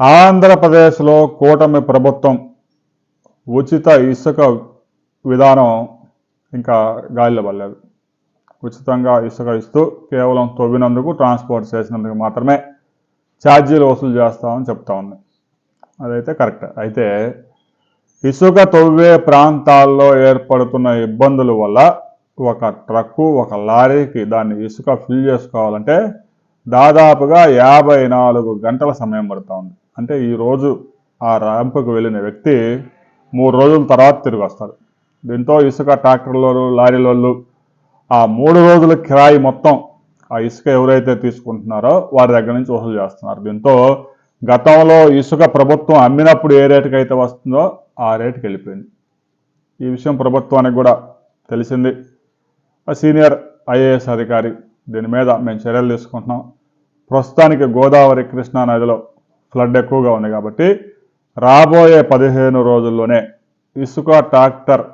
ఆంధ్రప్రదేశ్లో కూటమి ప్రభుత్వం ఉచిత ఇసుక విధానం ఇంకా గాలిలో పడలేదు. ఉచితంగా ఇసుక ఇస్తూ కేవలం తవ్వినందుకు ట్రాన్స్పోర్ట్ చేసినందుకు మాత్రమే ఛార్జీలు వసూలు చేస్తామని చెప్తా ఉంది. అదైతే కరెక్ట్. అయితే ఇసుక తవ్వే ప్రాంతాల్లో ఏర్పడుతున్న ఇబ్బందుల వల్ల ఒక ట్రక్కు ఒక లారీకి దాన్ని ఇసుక ఫిల్ చేసుకోవాలంటే దాదాపుగా యాభై నాలుగు గంటల సమయం పడుతూ ఉంది అంటే ఈరోజు ఆ ర్యాంపుకు వెళ్ళిన వ్యక్తి మూడు రోజుల తర్వాత తిరిగి వస్తాడు. దీంతో ఇసుక ట్రాక్టర్లు లారీలోళ్ళు ఆ మూడు రోజుల కిరాయి మొత్తం ఆ ఇసుక ఎవరైతే తీసుకుంటున్నారో వారి దగ్గర నుంచి వసూలు చేస్తున్నారు. దీంతో గతంలో ఇసుక ప్రభుత్వం అమ్మినప్పుడు ఏ రేటుకి అయితే వస్తుందో ఆ రేటుకి వెళ్ళిపోయింది. ఈ విషయం ప్రభుత్వానికి కూడా తెలిసింది. ఆ సీనియర్ ఐఏఎస్ అధికారి దీని మీద మేము చర్యలు తీసుకుంటున్నాం. ప్రస్తుతానికి గోదావరి కృష్ణా నదిలో ఫ్లడ్ ఎక్కువగా ఉంది కాబట్టి రాబోయే పదిహేను రోజుల్లోనే ఇసుక ట్రాక్టర్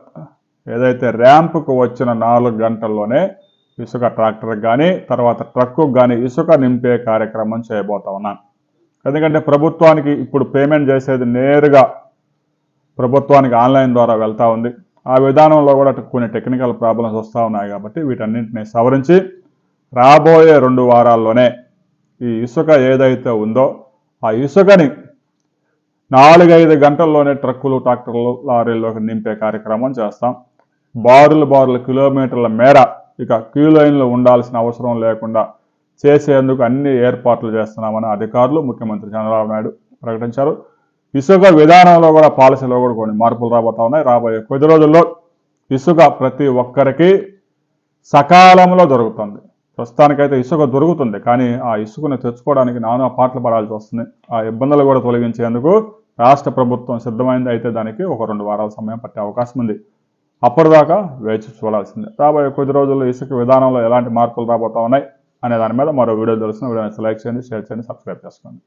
ఏదైతే ర్యాంప్కు వచ్చిన నాలుగు గంటల్లోనే ఇసుక ట్రాక్టర్కి కానీ తర్వాత ట్రక్కు కానీ ఇసుక నింపే కార్యక్రమం చేయబోతా ఉన్నాను ఎందుకంటే ప్రభుత్వానికి ఇప్పుడు పేమెంట్ చేసేది నేరుగా ప్రభుత్వానికి ఆన్లైన్ ద్వారా వెళ్తూ ఉంది. ఆ విధానంలో కూడా కొన్ని టెక్నికల్ ప్రాబ్లమ్స్ వస్తూ ఉన్నాయి కాబట్టి వీటన్నింటినీ సవరించి రాబోయే రెండు వారాల్లోనే ఈ ఇసుక ఏదైతే ఉందో ఆ ఇసుకని నాలుగైదు గంటల్లోనే ట్రక్కులు ట్రాక్టర్లు లారీల్లోకి నింపే కార్యక్రమం చేస్తాం. బారులు బారుల కిలోమీటర్ల మేర ఇక క్యూ లైన్లో ఉండాల్సిన అవసరం లేకుండా చేసేందుకు అన్ని ఏర్పాట్లు చేస్తున్నామని అధికారులు ముఖ్యమంత్రి చంద్రబాబు నాయుడు ప్రకటించారు. ఇసుక విధానంలో కూడా పాలసీలో కూడా కొన్ని మార్పులు రాబోతా ఉన్నాయి. రాబోయే కొద్ది రోజుల్లో ఇసుక ప్రతి ఒక్కరికి సకాలంలో దొరుకుతుంది. ప్రస్తుతానికైతే ఇసుక దొరుకుతుంది కానీ ఆ ఇసుకను తెచ్చుకోవడానికి నానా పాటలు పడాల్సి వస్తుంది. ఆ ఇబ్బందులు కూడా తొలగించేందుకు రాష్ట్ర ప్రభుత్వం సిద్ధమైంది. అయితే దానికి ఒక రెండు వారాల సమయం పట్టే అవకాశం ఉంది. అప్పటిదాకా వేచి చూడాల్సిందే. రాబోయే కొద్ది రోజుల్లో ఇసుక విధానంలో ఎలాంటి మార్పులు రాబోతా ఉన్నాయి అనే దాని మీద మరో వీడియో తెలుసిన వీడియోని లైక్ చేయండి షేర్ చేయండి సబ్స్క్రైబ్ చేసుకోండి.